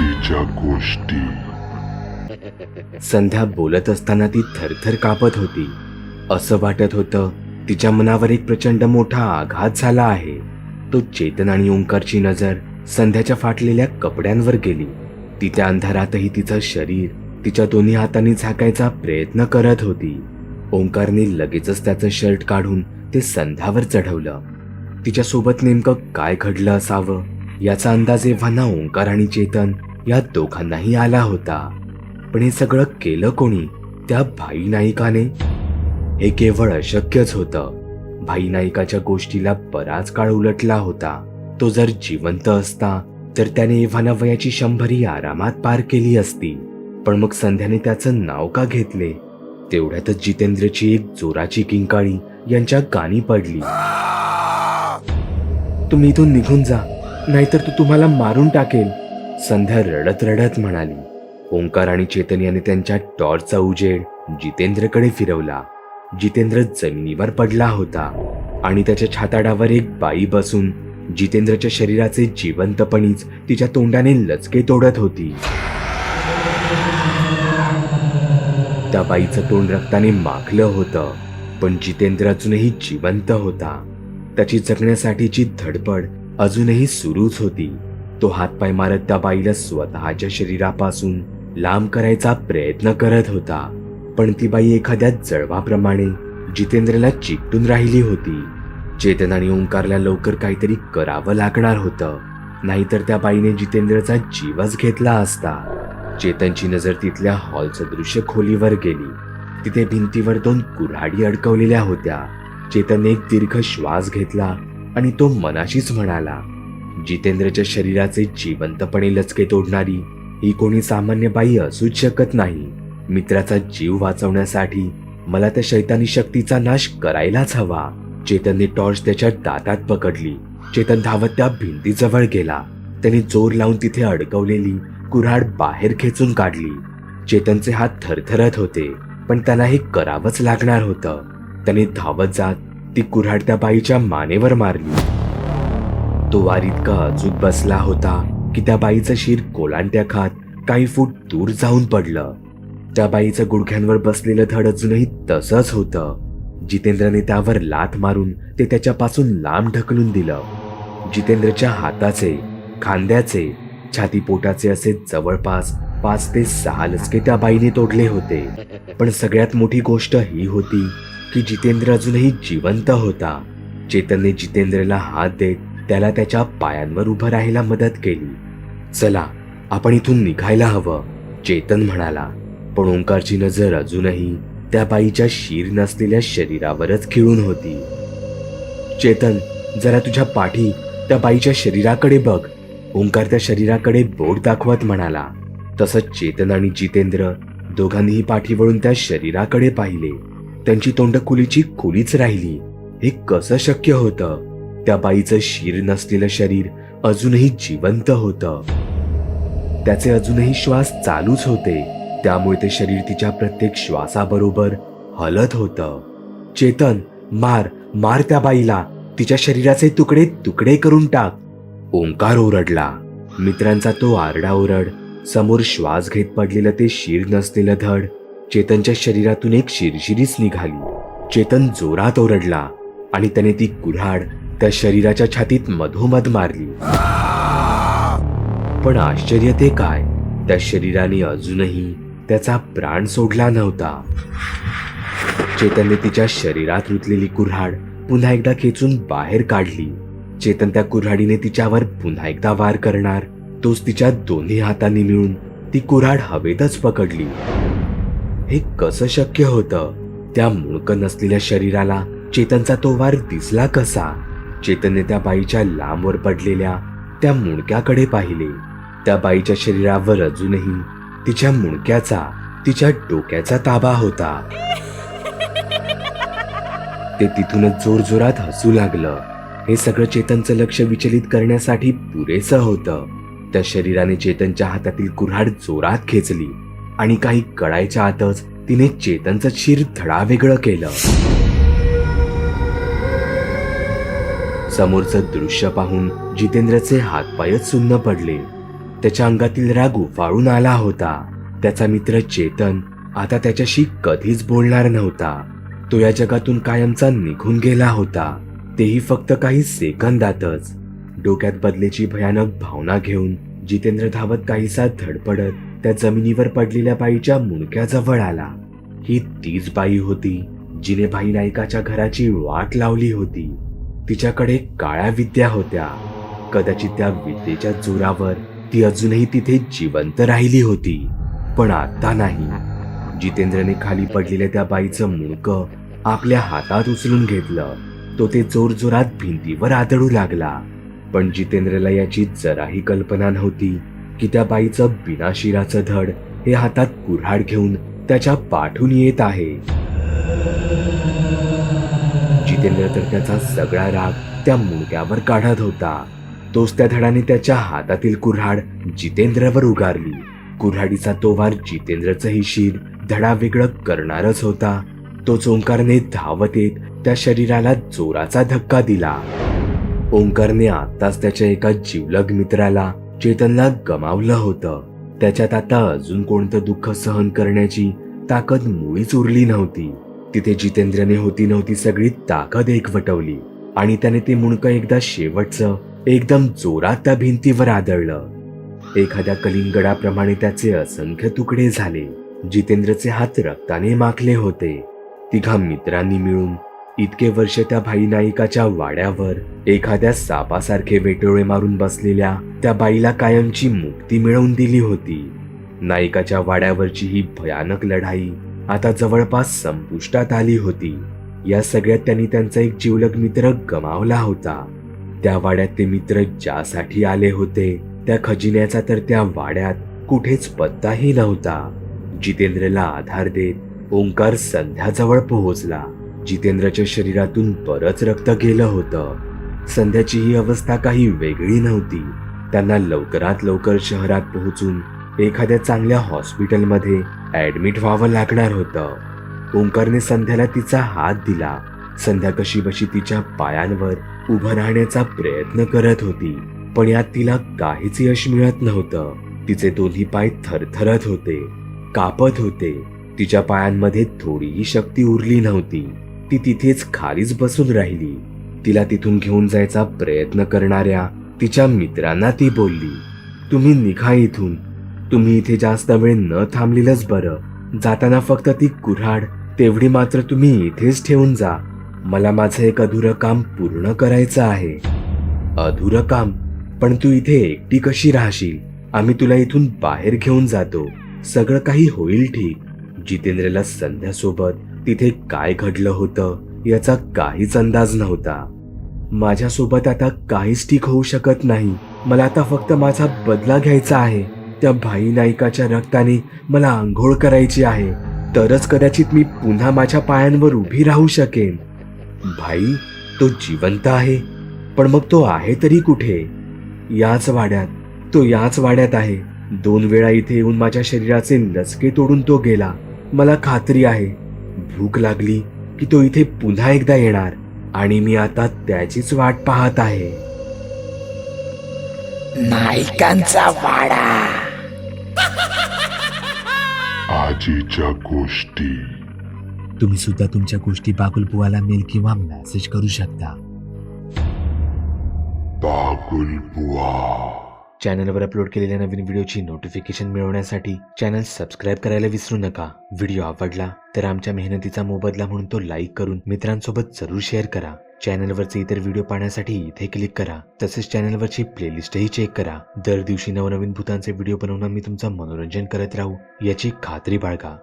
आजीच्या गोष्टी. संध्या बोलत असताना ती थरथर कापत होती. असं वाटत होतं तिच्या मनावर एक प्रचंड मोठा आघात झाला आहे. तो चेतन आणि ओंकारची नजर संध्याच्या फाटलेल्या कपड्यांवर गेली. ती त्या अंधारातही तिचं शरीर तिच्या दोन्ही हातांनी झाकायचा प्रयत्न करत होती. ओंकारने लगेचच त्याचं शर्ट काढून ते संध्यावर चढवलं. तिच्यासोबत नेमकं काय घडलं असावं याचा अंदाज एव्हाना ओंकार आणि चेतन या दोघांनाही आला होता. पण हे सगळं केलं कोणी? त्या भाई नाईकाने. हे केवळ अशक्यच होतं. भाई नायिकाच्या गोष्टीला बराच काळ उलटला होता. तो जर जिवंत असता तर त्याने एव्हाना वयाची शंभरी आरामात पार केली असती. पण मग संध्याने त्याचं नाव का घेतले? तेवढ्यातच जितेंद्रची एक जोराची किंकाळी यांच्या कानी पडली. तुम्ही इथून निघून जा नाहीतर तू तुम्हाला मारून टाकेल. संध्या रडत रडत म्हणाली. ओंकार आणि चेतन याने त्यांच्या टॉर्चचा उजेड जितेंद्रकडे फिरवला. जितेंद्र जमिनीवर पडला होता आणि त्याच्या छाताडावर एक बाई बसून जितेंद्रच्या शरीराचे जिवंतपणीच तिच्या तोंडाने लचके तोडत होती. त्या बाईचं तोंड रक्ताने माखलं होतं पण जितेंद्र अजूनही जिवंत होता. त्याची जगण्यासाठीची धडपड अजूनही सुरूच होती. तो हातपाय मारत त्या बाईला स्वतःच्या शरीरापासून लांब करायचा प्रयत्न करत होता. पण ती बाई एखाद्या जळवाप्रमाणे जितेंद्रला चिकटून राहिली होती. चेतन आणि ओंकारला लवकर काहीतरी करावं लागणार होतं. नाहीतर त्या बाईने जितेंद्रचा जीवच घेतला असता. चेतनची नजर तिथल्या हॉलचं दृश्य खोलीवर गेली. तिथे भिंतीवर दोन कुऱ्हाडी अडकवलेल्या होत्या. चेतनने एक दीर्घ श्वास घेतला आणि तो मनाशीच म्हणाला जितेंद्रच्या शरीराचे जिवंतपणे लचके तोडणारी ही कोणी सामान्य बाई असूच शकत नाही. मित्राचा जीव वाचवण्यासाठी मला त्या शैतानी शक्तीचा नाश करायलाच हवा. चेतनने टॉर्च त्याच्या दातात पकडली. चेतन धावत त्या भिंतीजवळ गेला. त्याने जोर लावून तिथे अडकवलेली कुऱ्हाड बाहेर खेचून काढली. चेतनचे हात थरथरत होते पण त्याला हे करावंच लागणार होतं. त्याने धावत जात ती कुऱ्हाड त्या बाईच्या मानेवर मारली. तो वार इतका अचूक बसला होता की त्या बाईचं शिर कोलांट्या खात काही फूट दूर जाऊन पडलं. त्या बाईचं गुडघ्यांवर बसलेलं धड अजूनही तसंच होतं. जितेंद्रने त्यावर लाथ मारून ते त्याच्यापासून लांब ढकलून दिलं. जितेंद्रच्या हाताचे खांद्याचे छातीपोटाचे असे जवळपास पाच ते सहा लचके त्या बाईने तोडले होते. पण सगळ्यात मोठी गोष्ट ही होती की जितेंद्र अजूनही जिवंत होता. चेतनने जितेंद्रला हात देत त्याला त्याच्या पायांवर उभं राहायला मदत केली. चला आपण इथून निघायला हवं चेतन म्हणाला. पण ओंकारची नजर अजूनही त्या बाईच्या शीर नसलेल्या शरीरावरच खिळून होती. चेतन जरा तुझ्या पाठी त्या बाईच्या शरीराकडे बघ ओंकार त्या शरीराकडे बोट दाखवत म्हणाला. तसंच चेतन आणि जितेंद्र दोघांनीही पाठी वळून त्या शरीराकडे पाहिले. त्यांची तोंडखुलीची खुलीच राहिली. हे कसं शक्य होतं? त्या बाईचं शिर नसलेलं शरीर अजूनही जिवंत होतं. त्याचे अजूनही श्वास चालूच होते. त्यामुळे ते शरीर तिच्या प्रत्येक श्वासाबरोबर हलत होतं. चेतन मार मार त्या बाईला. तिच्या शरीराचे तुकडे तुकडे करून टाक. ओंकार ओरडला. मित्रांचा तो आरडा ओरड. समोर श्वास घेत पडलेलं ते शिर नसलेलं धड. चेतनच्या शरीरातून एक शिरशिरीच निघाली. चेतन जोरात ओरडला आणि त्याने ती कुऱ्हाड त्या शरीराच्या छातीत मधोमध मारली. पण आश्चर्य ते काय? त्या शरीराने अजूनही त्याचा प्राण सोडला नव्हता. चेतनने तिच्या शरीरात रुतलेली कुऱ्हाड पुन्हा एकदा खेचून बाहेर काढली. चेतन त्या कुऱ्हाडीने तिच्यावर पुन्हा एकदा वार करणार तोच तिच्या दोन्ही हातांनी मिळून ती कुऱ्हाड हवेतच पकडली. हे कसं शक्य होतं? त्या मुळक नसलेल्या शरीराला चेतनचा तो वार दिसला कसा? चेतनने त्या बाईच्या लांबवर पडलेल्या त्या मुणक्याकडे पाहिले. त्या बाईच्या शरीरावर अजूनही तिच्या मुणक्याचा तिच्या डोक्याचा ताबा होता. ते तिथूनच जोरजोरात हसू लागलं. हे सगळं चेतनचं लक्ष विचलित करण्यासाठी पुरेसं होतं. त्या शरीराने चेतनच्या हातातील कुऱ्हाड जोरात खेचली आणि काही कळायच्या आतच तिने चेतनचं शिर धडावेगळं केलं. समोरचं दृश्य पाहून जितेंद्रचे हातपायच सुन्न पडले. त्याच्या अंगातील राग उफाळून आला होता. त्याचा मित्र चेतन आता त्याच्याशी कधीच बोलणार नव्हता. तो या जगातून कायमचा निघून गेला होता. तेही फक्त काही सेकंदातच. डोक्यात बदलेची भयानक भावना घेऊन जितेंद्र धावत काहीसा धडपडत त्या जमिनीवर पडलेल्या बाईच्या मुंडक्याजवळ आला. ही तीच बाई होती जिने भाई नायकाच्या घराची वाट लावली होती. तिच्याकडे काळ्या विद्या होत्या. कदाचित त्या विद्येच्या जोरावर ती अजूनही तिथे जिवंत राहिली होती. पण आता नाही. जितेंद्रने खाली पडलेल्या त्या बाईचं मुंडकं आपल्या हातात उचलून घेतलं. तो ते जोर जोरात भिंतीवर आदळू लागला. पण जितेंद्रला याची जराही कल्पना नव्हती की त्या बाईचं बिनाशिराचं धड हे हातात कुऱ्हाड घेऊन त्याच्या पाठून येत आहे. जितेंद्र तर त्याचा सगळा राग त्या मुलग्यावर काढत होता. तोच त्या धडाने त्याच्या हातातील कुऱ्हाड जितेंद्रवर उगारली. कुऱ्हाडीचा तो वार जितेंद्रचंही शिर धडा वेगळं करणारच होता. तो ओंकारने धावत येत त्या शरीराला जोराचा धक्का दिला. ओंकारने आताच त्याच्या एका जिवलग मित्राला चेतनला गमावलं होतं. त्याच्यात आता अजून कोणतं दुःख सहन करण्याची ताकद मुळीच उरली नव्हती. तिथे जितेंद्रने होती नव्हती सगळी ताकद एकवटवली. आणि त्याने ते मुणकं एकदा शेवटचं एकदम जोरात त्या भिंतीवर आदळलं. एखाद्या कलिंगडाप्रमाणे त्याचे असंख्य तुकडे झाले. जितेंद्रचे हात रक्ताने माखले होते. तिघा मित्रांनी मिळून इतके वर्ष त्या भाई नायिकाच्या वाड्यावर एखाद्या सापासारखे वेटोळे मारून बसलेल्या त्या बाईला कायमची मुक्ती मिळवून दिली होती. नायिकाच्या वाड्यावरची ही भयानक लढाई आता जवळपास संपुष्टात आली होती. या सगळ्यात त्यांनी त्यांचा एक जीवलग मित्र गमावला होता. त्या वाड्यात ते मित्र ज्यासाठी आले होते त्या खजिन्याचा तर त्या वाड्यात कुठेच पत्ताही नव्हता. जितेंद्रला आधार देत ओंकार संध्याजवळ पोहोचला. जितेंद्रच्या शरीरातून बरंच रक्त गेलं होतं. संध्याची ही अवस्था काही वेगळी नव्हती. त्यांना लवकरात लवकर शहरात पोहोचून एखाद्या चांगल्या हॉस्पिटलमध्ये ऍडमिट व्हावं लागणार होतं. ओंकारने संध्याला तिचा हात दिला. संध्या कशी बशी तिच्या पायांवर उभं राहण्याचा प्रयत्न करत होती पण यात तिला काहीच यश मिळत नव्हतं. तिचे दोन्ही पाय थरथरत होते कापत होते. तिच्या पायांमध्ये थोडीही शक्ती उरली नव्हती. ती तिथेच खालीच बसून राहिली. तिला तिथून घेऊन जायचा प्रयत्न करणाऱ्या तिच्या मित्रांना ती बोलली तुम्ही निघा इथून. तुम्ही इथे जास्त वेळ न थांबलेलंच बरं. जाताना फक्त ती कुऱ्हाड तेवढी मात्र तुम्ही इथेच ठेवून जा. मला माझं एक अधुरं काम पूर्ण करायचं आहे. अधुरं काम? पण तू इथे एकटी कशी राहशील? आम्ही तुला इथून बाहेर घेऊन जातो. सगळं काही होईल ठीक. जितेंद्रला संध्यासोबत तिथे काय घडलं होतं याचा काहीच अंदाज नव्हता. माझ्यासोबत आता काहीच ठीक होऊ शकत नाही. मला आता फक्त माझा बदला घ्यायचा आहे. त्या भाई नायिकाच्या रक्ताने मला आंघोळ करायची आहे. तरच कदाचित मी पुन्हा माझ्या पायांवर उभी राहू शकेन. भाई तो जिवंत आहे. पण मग तो आहे तरी कुठे? याच वाड्यात तो याच वाड्यात आहे. दोन वेळा इथे येऊन माझ्या शरीराचे लचके तोडून तो गेला. मला खात्री आहे. भूक लागली की तो इथे पुन्हा एकदा येणार. आणि मी आता त्याचीच वाट पाहत आहे. नायकांचा वाडा. आजीच्या गोष्टी. तुम्ही सुद्धा तुमच्या गोष्टी बागुलबुवाला मेल किंवा मेसेज करू शकता. बागुल बुवा. चॅनलवर अपलोड केलेल्या नवीन व्हिडिओची नोटिफिकेशन मिळवण्यासाठी चॅनल सबस्क्राईब करायला विसरू नका. व्हिडिओ आवडला तर आमच्या मेहनतीचा मोबदला म्हणून तो लाईक करून मित्रांसोबत जरूर शेअर करा. चॅनलवरचे इतर व्हिडिओ पाहण्यासाठी इथे क्लिक करा. तसेच चॅनलवरची प्लेलिस्टही चेक करा. दर दिवशी नवनवीन भूतांचे व्हिडिओ बनवून मी तुमचं मनोरंजन करत राहू याची खात्री बाळगा.